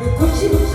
그 90,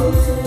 so, so